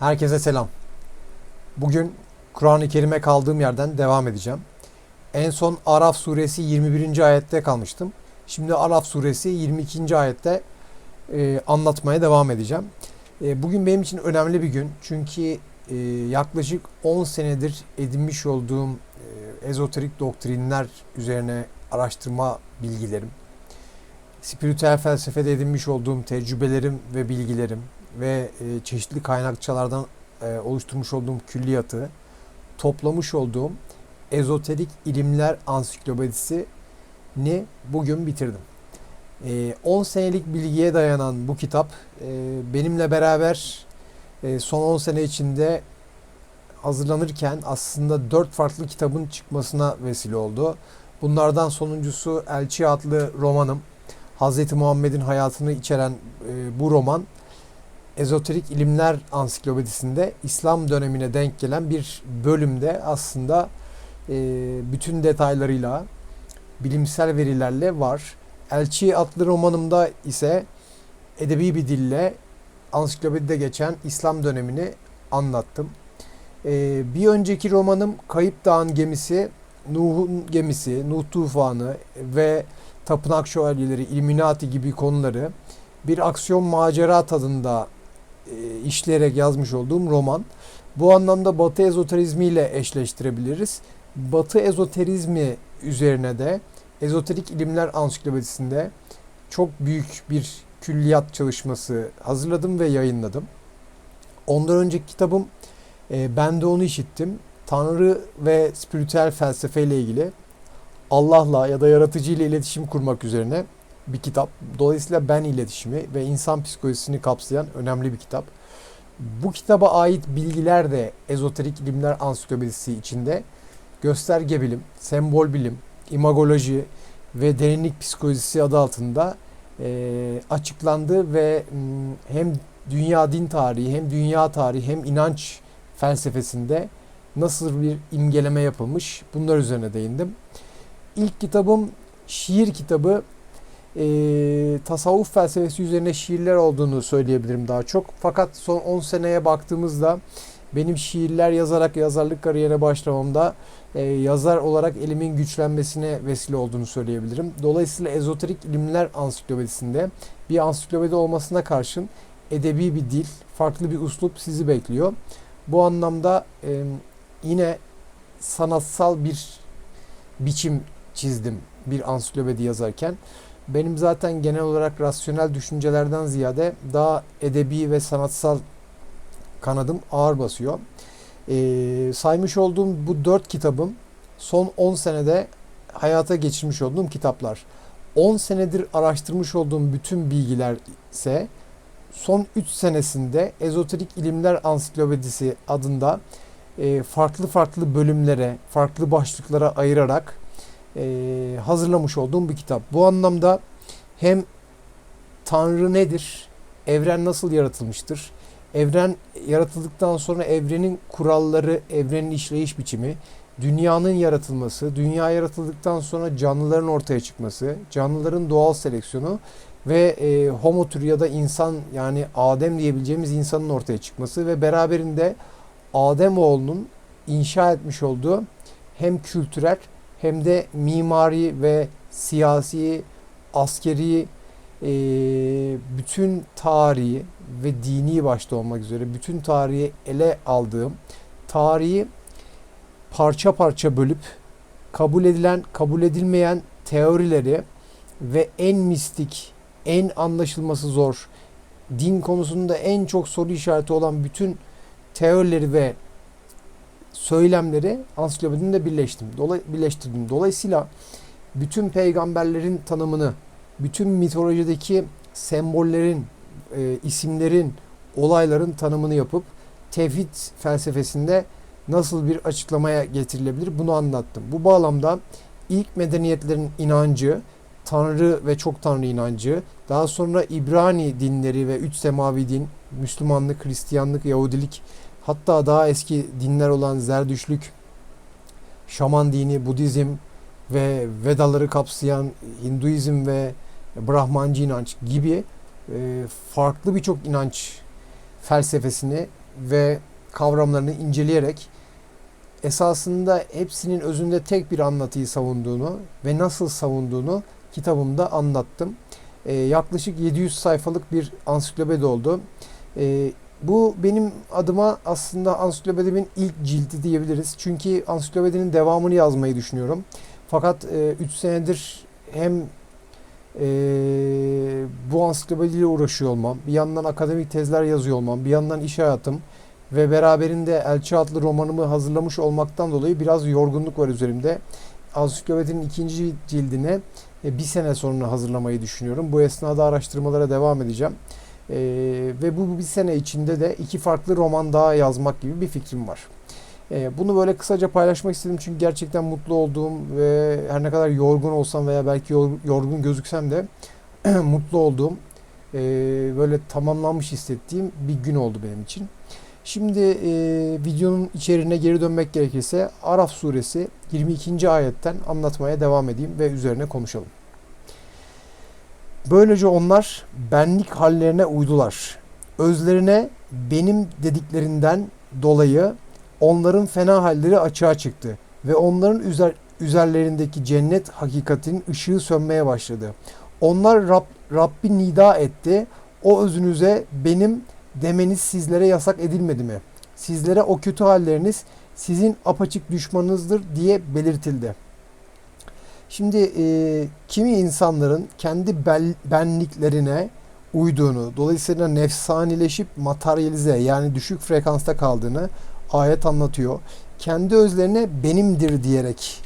Herkese selam. Bugün Kur'an-ı Kerim'e kaldığım yerden devam edeceğim. En son Araf suresi 21. ayette kalmıştım. Şimdi Araf suresi 22. ayette e, anlatmaya devam edeceğim. E, bugün benim için önemli bir gün. Çünkü e, yaklaşık 10 senedir edinmiş olduğum e, ezoterik doktrinler üzerine araştırma bilgilerim, spiritüel felsefede edinmiş olduğum tecrübelerim ve bilgilerim ve e, çeşitli kaynakçalardan e, oluşturmuş olduğum külliyatı toplamış olduğum ezoterik ilimler ansiklopedisini bugün bitirdim. E, 10 senelik bilgiye dayanan bu kitap e, benimle beraber e, son 10 sene içinde hazırlanırken aslında 4 farklı kitabın çıkmasına vesile oldu. Bunlardan sonuncusu Elçi adlı romanım. Hz. Muhammed'in hayatını içeren e, bu roman Ezoterik İlimler Ansiklopedisinde İslam dönemine denk gelen bir bölümde aslında e, bütün detaylarıyla bilimsel verilerle var. Elçi adlı romanımda ise edebi bir dille ansiklopedide geçen İslam dönemini anlattım. E, bir önceki romanım Kayıp Dağın Gemisi, Nuh'un gemisi, Nuh tufanı ve Tapınak Şövalyeleri, Illuminati gibi konuları bir aksiyon macera tadında e, işleyerek yazmış olduğum roman. Bu anlamda Batı ezoterizmi ile eşleştirebiliriz. Batı ezoterizmi üzerine de Ezoterik İlimler Ansiklopedisinde çok büyük bir külliyat çalışması hazırladım ve yayınladım. Ondan önceki kitabım e, Ben de onu işittim. Tanrı ve spiritüel felsefe ile ilgili Allah'la ya da yaratıcı ile iletişim kurmak üzerine bir kitap. Dolayısıyla ben iletişimi ve insan psikolojisini kapsayan önemli bir kitap. Bu kitaba ait bilgiler de ezoterik ilimler ansiklopedisi içinde gösterge bilim, sembol bilim, imagoloji ve derinlik psikolojisi adı altında e, açıklandı ve m, hem dünya din tarihi hem dünya tarihi hem inanç felsefesinde nasıl bir imgeleme yapılmış bunlar üzerine değindim. İlk kitabım şiir kitabı e, tasavvuf felsefesi üzerine şiirler olduğunu söyleyebilirim daha çok. Fakat son 10 seneye baktığımızda benim şiirler yazarak yazarlık kariyerine başlamamda e, yazar olarak elimin güçlenmesine vesile olduğunu söyleyebilirim. Dolayısıyla ezoterik ilimler ansiklopedisinde bir ansiklopedi olmasına karşın edebi bir dil, farklı bir uslup sizi bekliyor. Bu anlamda e, yine sanatsal bir biçim çizdim bir ansiklopedi yazarken. Benim zaten genel olarak rasyonel düşüncelerden ziyade daha edebi ve sanatsal kanadım ağır basıyor. Ee, saymış olduğum bu dört kitabım son 10 senede hayata geçirmiş olduğum kitaplar. 10 senedir araştırmış olduğum bütün bilgiler ise son 3 senesinde Ezoterik İlimler Ansiklopedisi adında e, farklı farklı bölümlere, farklı başlıklara ayırarak e, hazırlamış olduğum bir kitap. Bu anlamda hem Tanrı nedir, evren nasıl yaratılmıştır, evren yaratıldıktan sonra evrenin kuralları, evrenin işleyiş biçimi, dünyanın yaratılması, dünya yaratıldıktan sonra canlıların ortaya çıkması, canlıların doğal seleksiyonu ve e, homo türü ya da insan yani Adem diyebileceğimiz insanın ortaya çıkması ve beraberinde Adem oğlunun inşa etmiş olduğu hem kültürel hem de mimari ve siyasi, askeri e, bütün tarihi ve dini başta olmak üzere bütün tarihi ele aldığım tarihi parça parça bölüp kabul edilen, kabul edilmeyen teorileri ve en mistik, en anlaşılması zor, din konusunda en çok soru işareti olan bütün teorileri ve söylemleri ansiklopedimde birleştim. Dolay birleştirdim. Dolayısıyla bütün peygamberlerin tanımını, bütün mitolojideki sembollerin, e, isimlerin, olayların tanımını yapıp tevhid felsefesinde nasıl bir açıklamaya getirilebilir bunu anlattım. Bu bağlamda ilk medeniyetlerin inancı, Tanrı ve çok Tanrı inancı, daha sonra İbrani dinleri ve üç semavi din, Müslümanlık, Hristiyanlık, Yahudilik, hatta daha eski dinler olan Zerdüşlük, Şaman dini, Budizm ve Vedaları kapsayan Hinduizm ve Brahmancı inanç gibi e, farklı birçok inanç felsefesini ve kavramlarını inceleyerek esasında hepsinin özünde tek bir anlatıyı savunduğunu ve nasıl savunduğunu kitabımda anlattım. Ee, yaklaşık 700 sayfalık bir ansiklopedi oldu. Ee, bu benim adıma aslında ansiklopedimin ilk cildi diyebiliriz. Çünkü ansiklopedinin devamını yazmayı düşünüyorum. Fakat 3 senedir hem e, bu ansiklopediyle uğraşıyor olmam, bir yandan akademik tezler yazıyor olmam, bir yandan iş hayatım ve beraberinde Elçi adlı romanımı hazırlamış olmaktan dolayı biraz yorgunluk var üzerimde. Ansiklopedinin ikinci cildini e, bir sene sonra hazırlamayı düşünüyorum. Bu esnada araştırmalara devam edeceğim. Ee, ve bu bir sene içinde de iki farklı roman daha yazmak gibi bir fikrim var. Ee, bunu böyle kısaca paylaşmak istedim çünkü gerçekten mutlu olduğum ve her ne kadar yorgun olsam veya belki yorgun gözüksem de mutlu olduğum, e, böyle tamamlanmış hissettiğim bir gün oldu benim için. Şimdi e, videonun içeriğine geri dönmek gerekirse Araf suresi 22. ayetten anlatmaya devam edeyim ve üzerine konuşalım. Böylece onlar benlik hallerine uydular. Özlerine benim dediklerinden dolayı onların fena halleri açığa çıktı ve onların üzer, üzerlerindeki cennet hakikatin ışığı sönmeye başladı. Onlar Rab, Rabbi nida etti. O özünüze benim demeniz sizlere yasak edilmedi mi? Sizlere o kötü halleriniz sizin apaçık düşmanınızdır diye belirtildi. Şimdi e, kimi insanların kendi bel, benliklerine uyduğunu, dolayısıyla nefsanileşip materyalize yani düşük frekansta kaldığını ayet anlatıyor. Kendi özlerine benimdir diyerek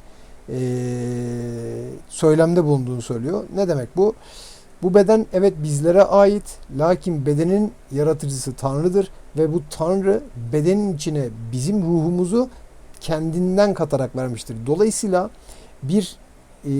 e, söylemde bulunduğunu söylüyor. Ne demek bu? Bu beden evet bizlere ait lakin bedenin yaratıcısı Tanrı'dır ve bu Tanrı bedenin içine bizim ruhumuzu kendinden katarak vermiştir. Dolayısıyla bir e,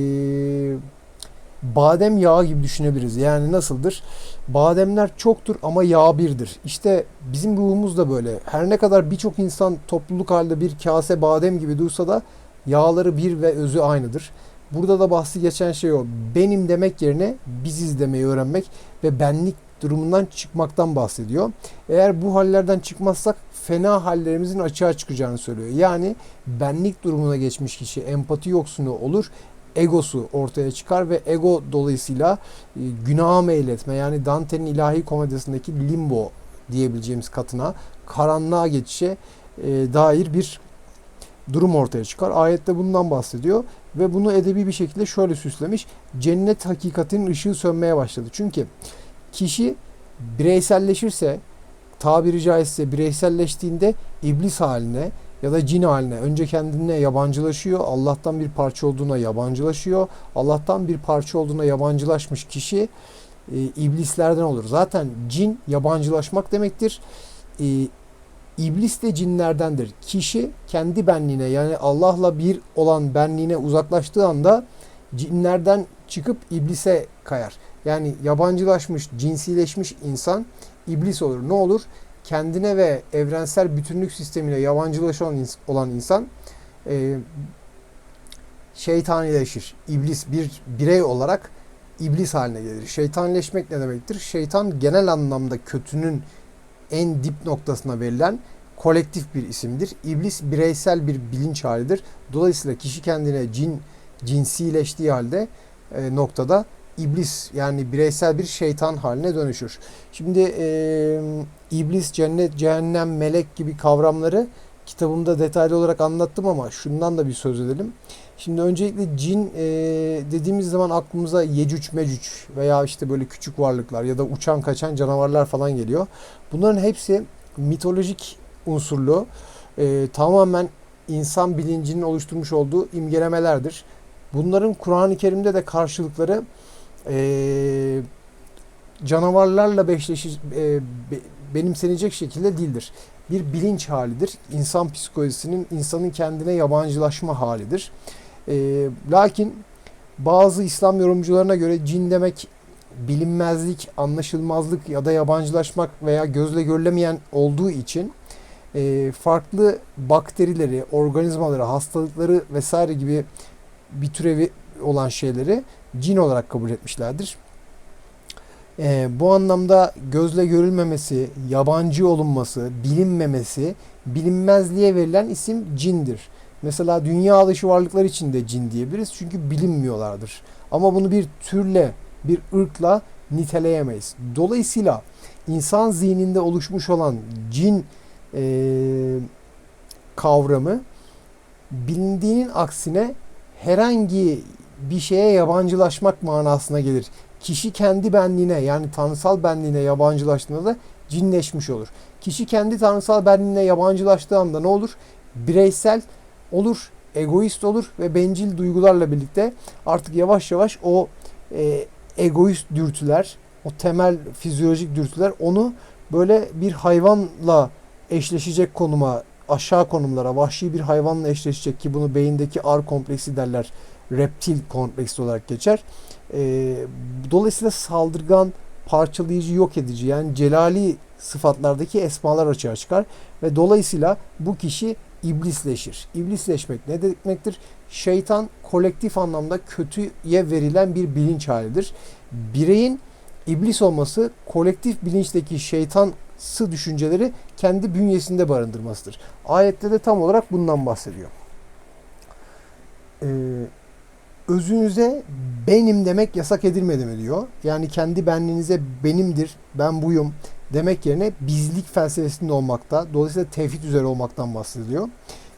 badem yağı gibi düşünebiliriz. Yani nasıldır? Bademler çoktur ama yağ birdir. İşte bizim ruhumuz da böyle. Her ne kadar birçok insan topluluk halde bir kase badem gibi dursa da yağları bir ve özü aynıdır. Burada da bahsi geçen şey o. Benim demek yerine biziz demeyi öğrenmek ve benlik durumundan çıkmaktan bahsediyor. Eğer bu hallerden çıkmazsak fena hallerimizin açığa çıkacağını söylüyor. Yani benlik durumuna geçmiş kişi empati yoksunu olur egosu ortaya çıkar ve ego dolayısıyla e, günaha meyletme yani Dante'nin ilahi komedisindeki limbo diyebileceğimiz katına karanlığa geçişe e, dair bir durum ortaya çıkar. Ayette bundan bahsediyor ve bunu edebi bir şekilde şöyle süslemiş. Cennet hakikatinin ışığı sönmeye başladı. Çünkü kişi bireyselleşirse tabiri caizse bireyselleştiğinde iblis haline ya da cin haline önce kendine yabancılaşıyor. Allah'tan bir parça olduğuna yabancılaşıyor. Allah'tan bir parça olduğuna yabancılaşmış kişi e, iblislerden olur. Zaten cin yabancılaşmak demektir. E, iblis de cinlerdendir. Kişi kendi benliğine yani Allah'la bir olan benliğine uzaklaştığı anda cinlerden çıkıp iblise kayar. Yani yabancılaşmış, cinsileşmiş insan iblis olur. Ne olur? Kendine ve evrensel bütünlük sistemine yabancılaşan olan insan e, şeytanileşir. İblis bir birey olarak iblis haline gelir. Şeytanileşmek ne demektir? Şeytan genel anlamda kötünün en dip noktasına verilen kolektif bir isimdir. İblis bireysel bir bilinç halidir. Dolayısıyla kişi kendine cin cinsileştiği halde e, noktada iblis yani bireysel bir şeytan haline dönüşür. Şimdi e, iblis, cennet, cehennem, melek gibi kavramları kitabımda detaylı olarak anlattım ama şundan da bir söz edelim. Şimdi öncelikle cin e, dediğimiz zaman aklımıza yecüc mecüc veya işte böyle küçük varlıklar ya da uçan kaçan canavarlar falan geliyor. Bunların hepsi mitolojik unsurlu e, tamamen insan bilincinin oluşturmuş olduğu imgelemelerdir. Bunların Kur'an-ı Kerim'de de karşılıkları e, canavarlarla beşleşir, e, be, benimsenecek şekilde değildir. Bir bilinç halidir. İnsan psikolojisinin insanın kendine yabancılaşma halidir. E, lakin bazı İslam yorumcularına göre cin demek bilinmezlik, anlaşılmazlık ya da yabancılaşmak veya gözle görülemeyen olduğu için e, farklı bakterileri, organizmaları, hastalıkları vesaire gibi bir türevi olan şeyleri cin olarak kabul etmişlerdir. Ee, bu anlamda gözle görülmemesi, yabancı olunması, bilinmemesi, bilinmezliğe verilen isim cindir. Mesela dünya dışı varlıklar için de cin diyebiliriz çünkü bilinmiyorlardır. Ama bunu bir türle, bir ırkla niteleyemeyiz. Dolayısıyla insan zihninde oluşmuş olan cin e, kavramı bilindiğinin aksine herhangi bir şeye yabancılaşmak manasına gelir. Kişi kendi benliğine yani tanrısal benliğine yabancılaştığında da cinleşmiş olur. Kişi kendi tanrısal benliğine yabancılaştığı anda ne olur? Bireysel olur, egoist olur ve bencil duygularla birlikte artık yavaş yavaş o e, egoist dürtüler, o temel fizyolojik dürtüler onu böyle bir hayvanla eşleşecek konuma, aşağı konumlara, vahşi bir hayvanla eşleşecek ki bunu beyindeki ar kompleksi derler. Reptil kompleksi olarak geçer. E, dolayısıyla saldırgan, parçalayıcı, yok edici yani celali sıfatlardaki esmalar açığa çıkar ve dolayısıyla bu kişi iblisleşir. İblisleşmek ne demektir? Şeytan kolektif anlamda kötüye verilen bir bilinç halidir. Bireyin iblis olması kolektif bilinçteki şeytansı düşünceleri kendi bünyesinde barındırmasıdır. Ayette de tam olarak bundan bahsediyor. Ee, özünüze benim demek yasak edilmedi mi diyor. Yani kendi benliğinize benimdir, ben buyum demek yerine bizlik felsefesinde olmakta. Dolayısıyla tevhid üzere olmaktan bahsediyor.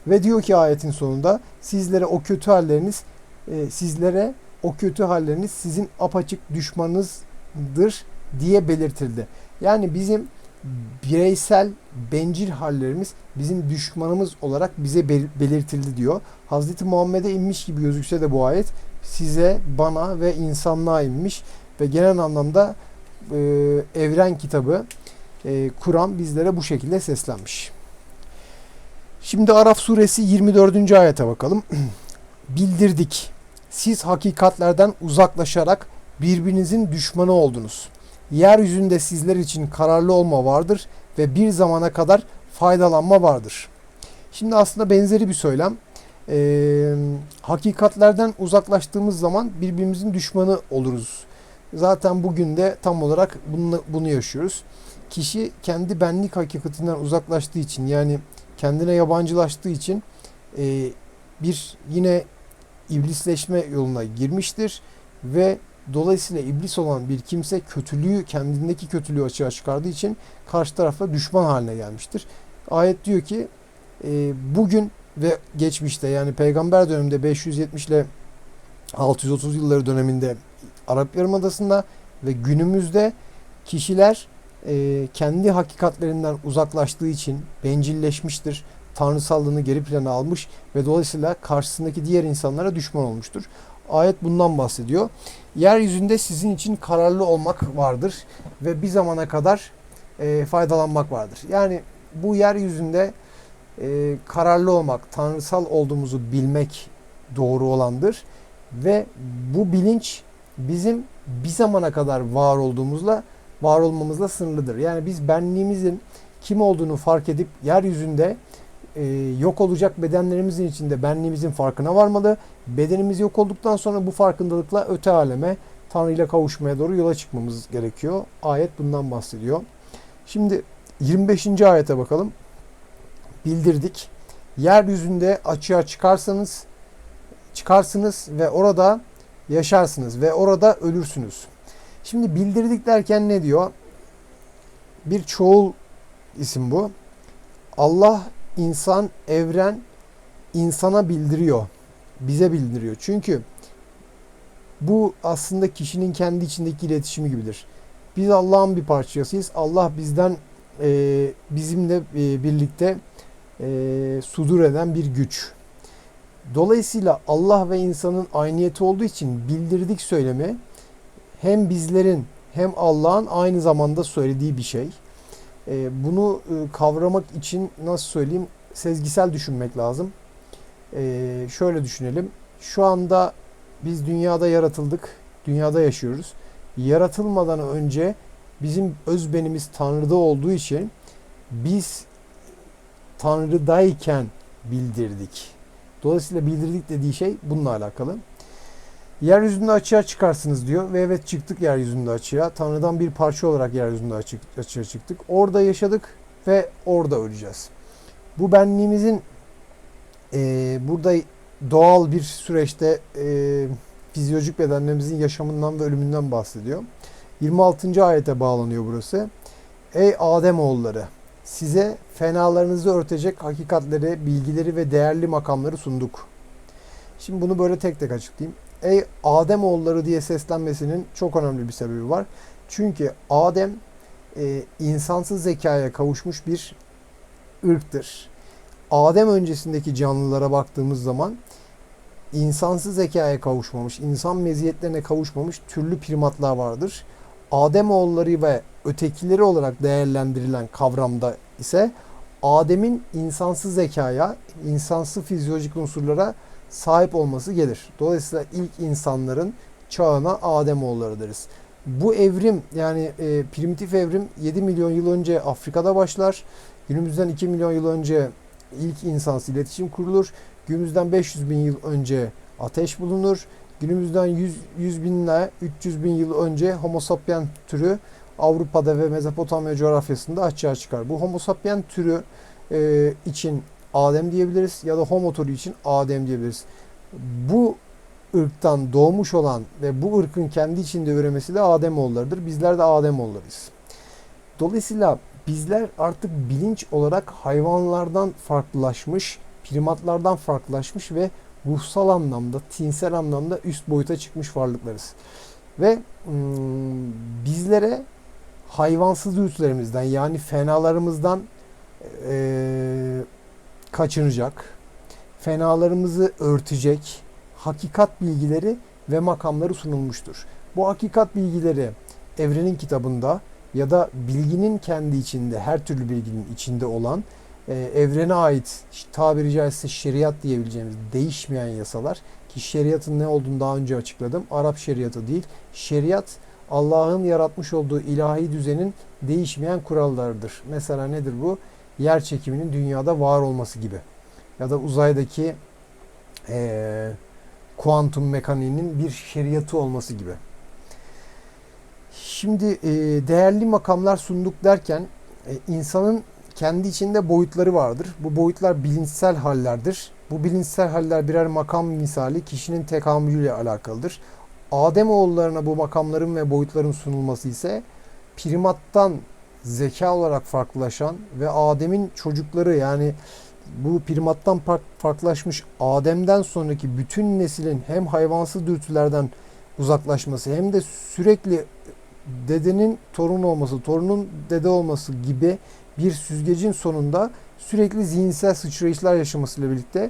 Ve diyor ki ayetin sonunda sizlere o kötü halleriniz e, sizlere o kötü halleriniz sizin apaçık düşmanınızdır diye belirtildi. Yani bizim bireysel bencil hallerimiz bizim düşmanımız olarak bize belirtildi diyor. Hazreti Muhammed'e inmiş gibi gözükse de bu ayet size, bana ve insanlığa inmiş ve genel anlamda e, evren kitabı e, Kur'an bizlere bu şekilde seslenmiş. Şimdi Araf suresi 24. ayete bakalım. Bildirdik. Siz hakikatlerden uzaklaşarak birbirinizin düşmanı oldunuz. Yeryüzünde sizler için kararlı olma vardır ve bir zamana kadar faydalanma vardır. Şimdi aslında benzeri bir söylem. Ee, hakikatlerden uzaklaştığımız zaman birbirimizin düşmanı oluruz. Zaten bugün de tam olarak bunu, bunu yaşıyoruz. Kişi kendi benlik hakikatinden uzaklaştığı için yani kendine yabancılaştığı için e, bir yine iblisleşme yoluna girmiştir ve dolayısıyla iblis olan bir kimse kötülüğü kendindeki kötülüğü açığa çıkardığı için karşı tarafla düşman haline gelmiştir. Ayet diyor ki e, bugün ve geçmişte yani peygamber döneminde 570 ile 630 yılları döneminde Arap Yarımadası'nda ve günümüzde kişiler e, kendi hakikatlerinden uzaklaştığı için bencilleşmiştir. Tanrısallığını geri plana almış ve dolayısıyla karşısındaki diğer insanlara düşman olmuştur. Ayet bundan bahsediyor. Yeryüzünde sizin için kararlı olmak vardır ve bir zamana kadar e, faydalanmak vardır. Yani bu yeryüzünde e, kararlı olmak, tanrısal olduğumuzu bilmek doğru olandır ve bu bilinç bizim bir zamana kadar var olduğumuzla var olmamızla sınırlıdır. Yani biz benliğimizin kim olduğunu fark edip yeryüzünde e, yok olacak bedenlerimizin içinde benliğimizin farkına varmalı. Bedenimiz yok olduktan sonra bu farkındalıkla öte aleme Tanrı ile kavuşmaya doğru yola çıkmamız gerekiyor. Ayet bundan bahsediyor. Şimdi 25. ayete bakalım. Bildirdik. Yeryüzünde açığa çıkarsanız çıkarsınız ve orada yaşarsınız ve orada ölürsünüz. Şimdi bildirdik derken ne diyor? Bir çoğul isim bu. Allah, insan, evren insana bildiriyor. Bize bildiriyor. Çünkü bu aslında kişinin kendi içindeki iletişimi gibidir. Biz Allah'ın bir parçasıyız. Allah bizden e, bizimle e, birlikte e, sudur eden bir güç. Dolayısıyla Allah ve insanın ayniyeti olduğu için bildirdik söylemi hem bizlerin hem Allah'ın aynı zamanda söylediği bir şey. E, bunu e, kavramak için nasıl söyleyeyim sezgisel düşünmek lazım. E, şöyle düşünelim. Şu anda biz dünyada yaratıldık, dünyada yaşıyoruz. Yaratılmadan önce bizim özbenimiz Tanrı'da olduğu için biz Tanrı'dayken bildirdik. Dolayısıyla bildirdik dediği şey bununla alakalı. Yeryüzünde açığa çıkarsınız diyor ve evet çıktık yeryüzünde açığa. Tanrı'dan bir parça olarak yeryüzünde açık, açığa çıktık. Orada yaşadık ve orada öleceğiz. Bu benliğimizin e, burada doğal bir süreçte e, fizyolojik bedenlerimizin yaşamından ve ölümünden bahsediyor. 26. ayete bağlanıyor burası. Ey Adem oğulları size fenalarınızı örtecek hakikatleri, bilgileri ve değerli makamları sunduk. Şimdi bunu böyle tek tek açıklayayım. Ey Adem oğulları diye seslenmesinin çok önemli bir sebebi var. Çünkü Adem e, insansız zekaya kavuşmuş bir ırktır. Adem öncesindeki canlılara baktığımız zaman insansız zekaya kavuşmamış, insan meziyetlerine kavuşmamış türlü primatlar vardır. Adem oğulları ve ötekileri olarak değerlendirilen kavramda ise Adem'in insansız zekaya, insansız fizyolojik unsurlara sahip olması gelir. Dolayısıyla ilk insanların çağına Adem oğulları deriz. Bu evrim yani e, primitif evrim 7 milyon yıl önce Afrika'da başlar. Günümüzden 2 milyon yıl önce ilk insansı iletişim kurulur. Günümüzden 500 bin yıl önce ateş bulunur. Günümüzden 100, 100 binle 300 bin yıl önce Homo sapien türü Avrupa'da ve Mezopotamya coğrafyasında açığa çıkar. Bu Homo sapien türü e, için Adem diyebiliriz ya da Homo türü için Adem diyebiliriz. Bu ırktan doğmuş olan ve bu ırkın kendi içinde üremesi de Adem oğullarıdır. Bizler de Adem oğullarıyız. Dolayısıyla bizler artık bilinç olarak hayvanlardan farklılaşmış, primatlardan farklılaşmış ve ruhsal anlamda, tinsel anlamda üst boyuta çıkmış varlıklarız. Ve ım, bizlere hayvansız dürtülerimizden yani fenalarımızdan e, kaçınacak, fenalarımızı örtecek hakikat bilgileri ve makamları sunulmuştur. Bu hakikat bilgileri evrenin kitabında ya da bilginin kendi içinde, her türlü bilginin içinde olan e, evrene ait tabiri caizse şeriat diyebileceğimiz değişmeyen yasalar ki şeriatın ne olduğunu daha önce açıkladım. Arap şeriatı değil. Şeriat Allah'ın yaratmış olduğu ilahi düzenin değişmeyen kurallarıdır. Mesela nedir bu? Yer çekiminin dünyada var olması gibi. Ya da uzaydaki e, kuantum mekaniğinin bir şeriatı olması gibi. Şimdi e, değerli makamlar sunduk derken e, insanın kendi içinde boyutları vardır. Bu boyutlar bilinçsel hallerdir. Bu bilinçsel haller birer makam misali kişinin tekamülüyle alakalıdır. Adem oğullarına bu makamların ve boyutların sunulması ise primattan zeka olarak farklılaşan ve Adem'in çocukları yani bu primattan farklılaşmış Adem'den sonraki bütün neslin hem hayvansız dürtülerden uzaklaşması hem de sürekli dedenin torun olması, torunun dede olması gibi bir süzgecin sonunda sürekli zihinsel sıçrayışlar yaşamasıyla birlikte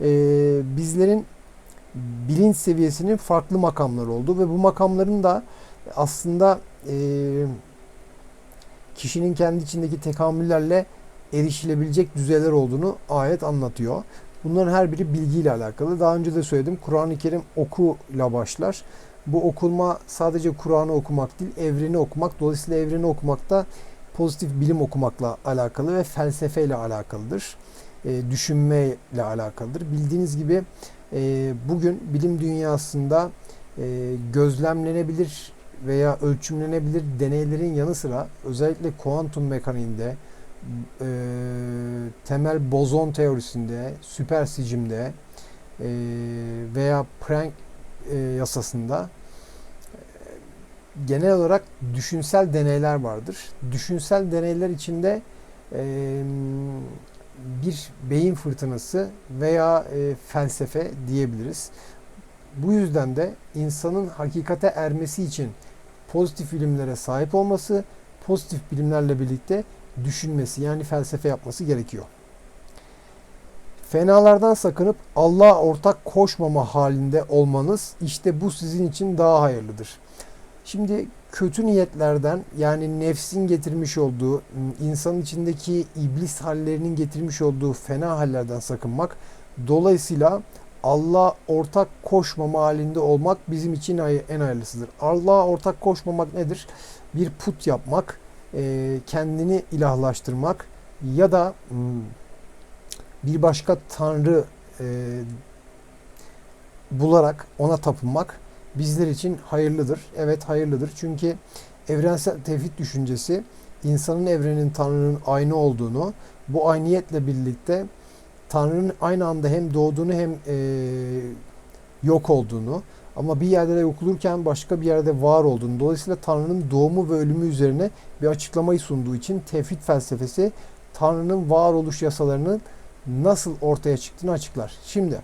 e, bizlerin bilinç seviyesinin farklı makamları oldu ve bu makamların da aslında e, kişinin kendi içindeki tekamüllerle erişilebilecek düzeyler olduğunu ayet anlatıyor. Bunların her biri bilgiyle alakalı. Daha önce de söyledim. Kur'an-ı Kerim okuyla başlar. Bu okulma sadece Kur'an'ı okumak değil, evreni okumak. Dolayısıyla evreni okumak da pozitif bilim okumakla alakalı ve felsefeyle alakalıdır. E, düşünmeyle alakalıdır. Bildiğiniz gibi e, bugün bilim dünyasında e, gözlemlenebilir veya ölçümlenebilir deneylerin yanı sıra özellikle kuantum mekaniğinde, e, temel bozon teorisinde, süper sicimde e, veya Planck e, yasasında e, genel olarak düşünsel deneyler vardır. Düşünsel deneyler içinde e, bir beyin fırtınası veya e, felsefe diyebiliriz. Bu yüzden de insanın hakikate ermesi için pozitif bilimlere sahip olması, pozitif bilimlerle birlikte düşünmesi yani felsefe yapması gerekiyor. Fenalardan sakınıp Allah'a ortak koşmama halinde olmanız işte bu sizin için daha hayırlıdır. Şimdi kötü niyetlerden yani nefsin getirmiş olduğu, insanın içindeki iblis hallerinin getirmiş olduğu fena hallerden sakınmak, dolayısıyla Allah'a ortak koşmama halinde olmak bizim için en hayırlısıdır. Allah'a ortak koşmamak nedir? Bir put yapmak, kendini ilahlaştırmak ya da bir başka tanrı bularak ona tapınmak bizler için hayırlıdır. Evet hayırlıdır. Çünkü evrensel tevhid düşüncesi insanın evrenin Tanrı'nın aynı olduğunu, bu ayniyetle birlikte Tanrı'nın aynı anda hem doğduğunu hem e, yok olduğunu ama bir yerde de yok olurken başka bir yerde var olduğunu dolayısıyla Tanrı'nın doğumu ve ölümü üzerine bir açıklamayı sunduğu için tevhid felsefesi Tanrı'nın varoluş yasalarının nasıl ortaya çıktığını açıklar. Şimdi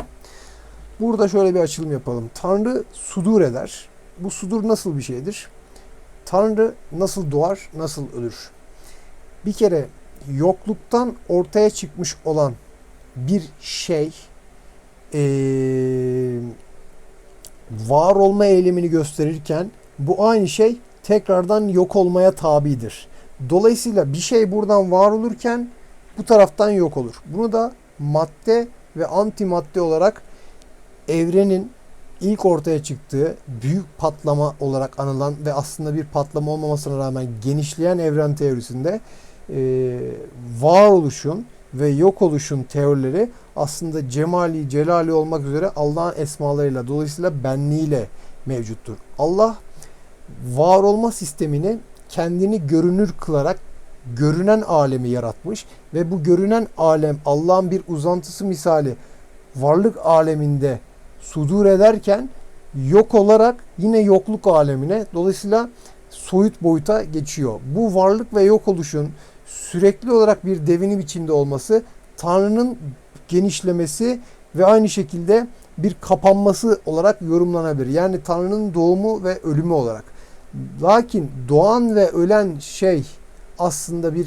burada şöyle bir açılım yapalım. Tanrı sudur eder. Bu sudur nasıl bir şeydir? Tanrı nasıl doğar, nasıl ölür? Bir kere yokluktan ortaya çıkmış olan bir şey eee, var olma eylemini gösterirken bu aynı şey tekrardan yok olmaya tabidir. Dolayısıyla bir şey buradan var olurken bu taraftan yok olur. Bunu da madde ve antimadde olarak evrenin ilk ortaya çıktığı büyük patlama olarak anılan ve aslında bir patlama olmamasına rağmen genişleyen evren teorisinde e, varoluşun ve yok oluşun teorileri aslında cemali, celali olmak üzere Allah'ın esmalarıyla dolayısıyla benliğiyle mevcuttur. Allah var olma sistemini kendini görünür kılarak görünen alemi yaratmış ve bu görünen alem Allah'ın bir uzantısı misali varlık aleminde sudur ederken yok olarak yine yokluk alemine dolayısıyla soyut boyuta geçiyor. Bu varlık ve yok oluşun sürekli olarak bir devinim içinde olması Tanrı'nın genişlemesi ve aynı şekilde bir kapanması olarak yorumlanabilir. Yani Tanrı'nın doğumu ve ölümü olarak. Lakin doğan ve ölen şey aslında bir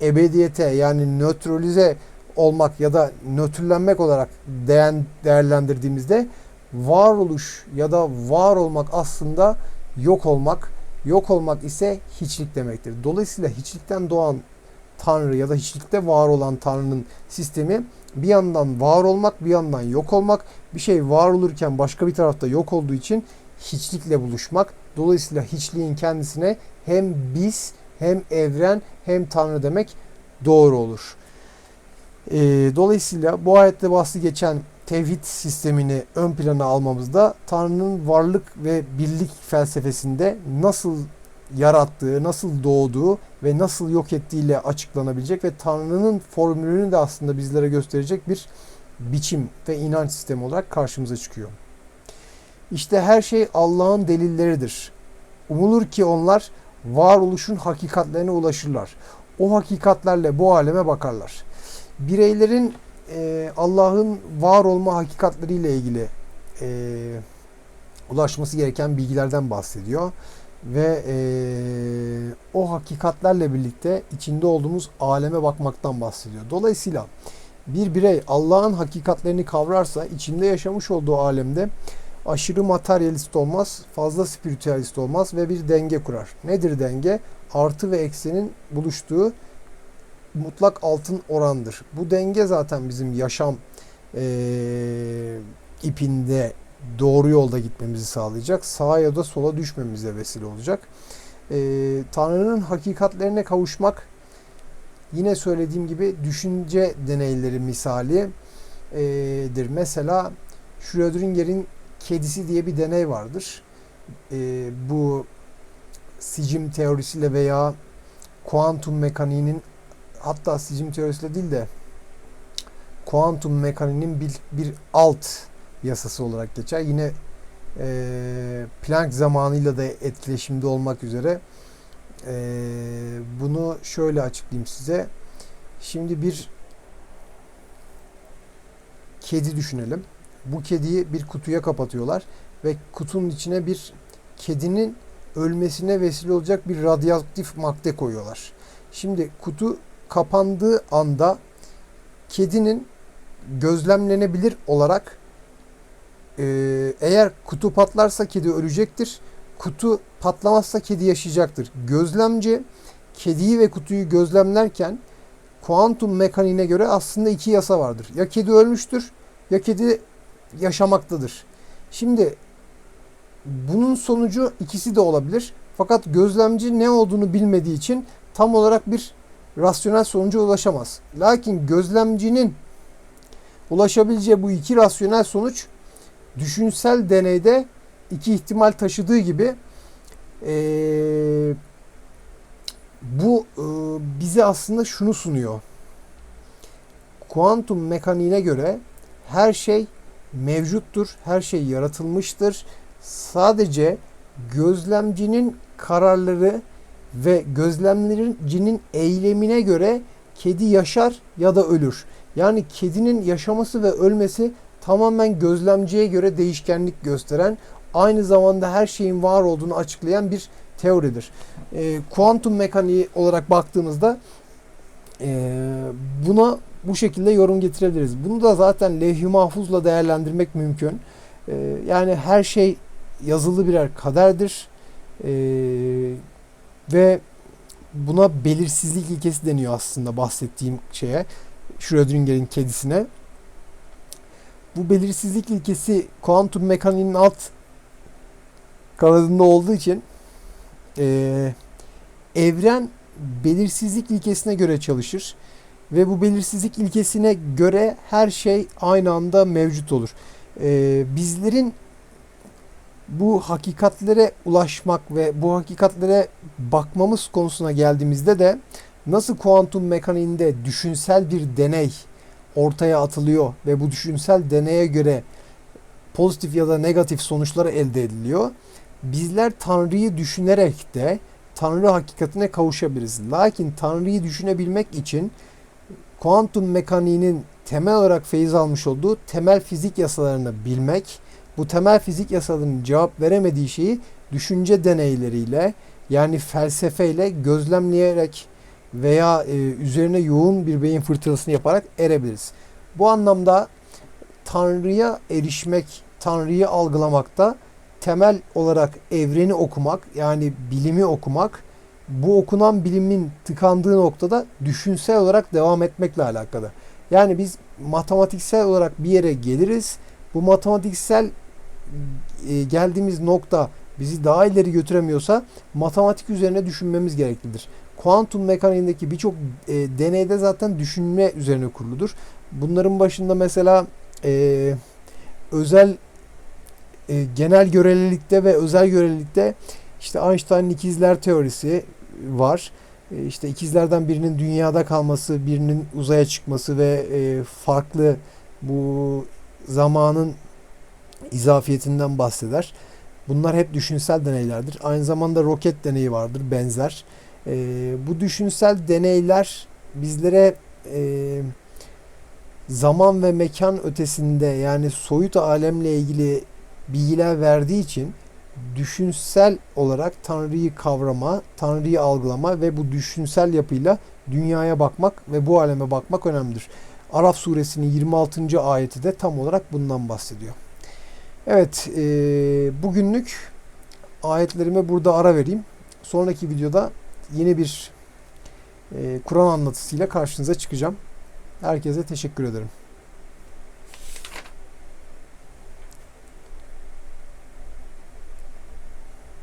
ebediyete yani nötralize olmak ya da nötrlenmek olarak değen, değerlendirdiğimizde varoluş ya da var olmak aslında yok olmak. Yok olmak ise hiçlik demektir. Dolayısıyla hiçlikten doğan Tanrı ya da hiçlikte var olan Tanrı'nın sistemi bir yandan var olmak bir yandan yok olmak. Bir şey var olurken başka bir tarafta yok olduğu için hiçlikle buluşmak. Dolayısıyla hiçliğin kendisine hem biz hem evren hem Tanrı demek doğru olur. Ee, dolayısıyla bu ayette bahsi geçen tevhid sistemini ön plana almamızda Tanrı'nın varlık ve birlik felsefesinde nasıl yarattığı, nasıl doğduğu ve nasıl yok ettiğiyle açıklanabilecek ve Tanrı'nın formülünü de aslında bizlere gösterecek bir biçim ve inanç sistemi olarak karşımıza çıkıyor. İşte her şey Allah'ın delilleridir. Umulur ki onlar varoluşun hakikatlerine ulaşırlar. O hakikatlerle bu aleme bakarlar. Bireylerin e, Allah'ın var olma hakikatleriyle ilgili e, ulaşması gereken bilgilerden bahsediyor ve e, o hakikatlerle birlikte içinde olduğumuz aleme bakmaktan bahsediyor. Dolayısıyla bir birey Allah'ın hakikatlerini kavrarsa içinde yaşamış olduğu alemde aşırı materyalist olmaz, fazla spiritüalist olmaz ve bir denge kurar. Nedir denge? Artı ve eksenin buluştuğu mutlak altın orandır. Bu denge zaten bizim yaşam e, ipinde doğru yolda gitmemizi sağlayacak. Sağa ya da sola düşmemize vesile olacak. E, Tanrı'nın hakikatlerine kavuşmak yine söylediğim gibi düşünce deneyleri misalidir. Mesela Schrödinger'in kedisi diye bir deney vardır. E, bu sicim teorisiyle veya kuantum mekaniğinin hatta sicim teorisiyle değil de kuantum mekaniğinin bir, bir alt yasası olarak geçer. Yine e, Planck zamanıyla da etkileşimde olmak üzere e, bunu şöyle açıklayayım size. Şimdi bir kedi düşünelim. Bu kediyi bir kutuya kapatıyorlar ve kutunun içine bir kedinin ölmesine vesile olacak bir radyoaktif madde koyuyorlar. Şimdi kutu kapandığı anda kedinin gözlemlenebilir olarak e, eğer kutu patlarsa kedi ölecektir. Kutu patlamazsa kedi yaşayacaktır. Gözlemci kediyi ve kutuyu gözlemlerken kuantum mekaniğine göre aslında iki yasa vardır. Ya kedi ölmüştür ya kedi yaşamaktadır. Şimdi bunun sonucu ikisi de olabilir. Fakat gözlemci ne olduğunu bilmediği için tam olarak bir rasyonel sonuca ulaşamaz. Lakin gözlemcinin ulaşabileceği bu iki rasyonel sonuç düşünsel deneyde iki ihtimal taşıdığı gibi eee, bu eee, bize aslında şunu sunuyor. Kuantum mekaniğine göre her şey mevcuttur, her şey yaratılmıştır. Sadece gözlemcinin kararları ve gözlemcinin eylemine göre kedi yaşar ya da ölür. Yani kedinin yaşaması ve ölmesi tamamen gözlemciye göre değişkenlik gösteren, aynı zamanda her şeyin var olduğunu açıklayan bir teoridir. Ee, kuantum mekaniği olarak baktığımızda ee, buna bu şekilde yorum getirebiliriz. Bunu da zaten levh-i mahfuzla değerlendirmek mümkün. Ee, yani her şey yazılı birer kaderdir. Ee, ve buna belirsizlik ilkesi deniyor aslında bahsettiğim şeye. Schrödinger'in kedisine. Bu belirsizlik ilkesi kuantum mekaniğinin alt kanadında olduğu için eee, evren belirsizlik ilkesine göre çalışır ve bu belirsizlik ilkesine göre her şey aynı anda mevcut olur. Eee, bizlerin bu hakikatlere ulaşmak ve bu hakikatlere bakmamız konusuna geldiğimizde de nasıl kuantum mekaniğinde düşünsel bir deney ortaya atılıyor ve bu düşünsel deneye göre pozitif ya da negatif sonuçlar elde ediliyor. Bizler Tanrı'yı düşünerek de Tanrı hakikatine kavuşabiliriz. Lakin Tanrı'yı düşünebilmek için kuantum mekaniğinin temel olarak feyiz almış olduğu temel fizik yasalarını bilmek, bu temel fizik yasalarının cevap veremediği şeyi düşünce deneyleriyle yani felsefeyle gözlemleyerek veya e, üzerine yoğun bir beyin fırtınasını yaparak erebiliriz. Bu anlamda Tanrı'ya erişmek, Tanrı'yı algılamakta temel olarak evreni okumak yani bilimi okumak bu okunan bilimin tıkandığı noktada düşünsel olarak devam etmekle alakalı. Yani biz matematiksel olarak bir yere geliriz. Bu matematiksel e, geldiğimiz nokta bizi daha ileri götüremiyorsa matematik üzerine düşünmemiz gereklidir. Kuantum mekaniğindeki birçok e, deneyde zaten düşünme üzerine kuruludur. Bunların başında mesela e, özel e, genel görelilikte ve özel görelilikte işte Einstein'ın ikizler teorisi var. E, işte ikizlerden birinin dünyada kalması, birinin uzaya çıkması ve e, farklı bu zamanın izafiyetinden bahseder. Bunlar hep düşünsel deneylerdir. Aynı zamanda roket deneyi vardır benzer. E, bu düşünsel deneyler bizlere e, zaman ve mekan ötesinde yani soyut alemle ilgili bilgiler verdiği için düşünsel olarak Tanrı'yı kavrama, Tanrı'yı algılama ve bu düşünsel yapıyla dünyaya bakmak ve bu aleme bakmak önemlidir. Araf suresinin 26. ayeti de tam olarak bundan bahsediyor. Evet, e, bugünlük ayetlerime burada ara vereyim. Sonraki videoda yeni bir e, Kur'an anlatısıyla karşınıza çıkacağım. Herkese teşekkür ederim.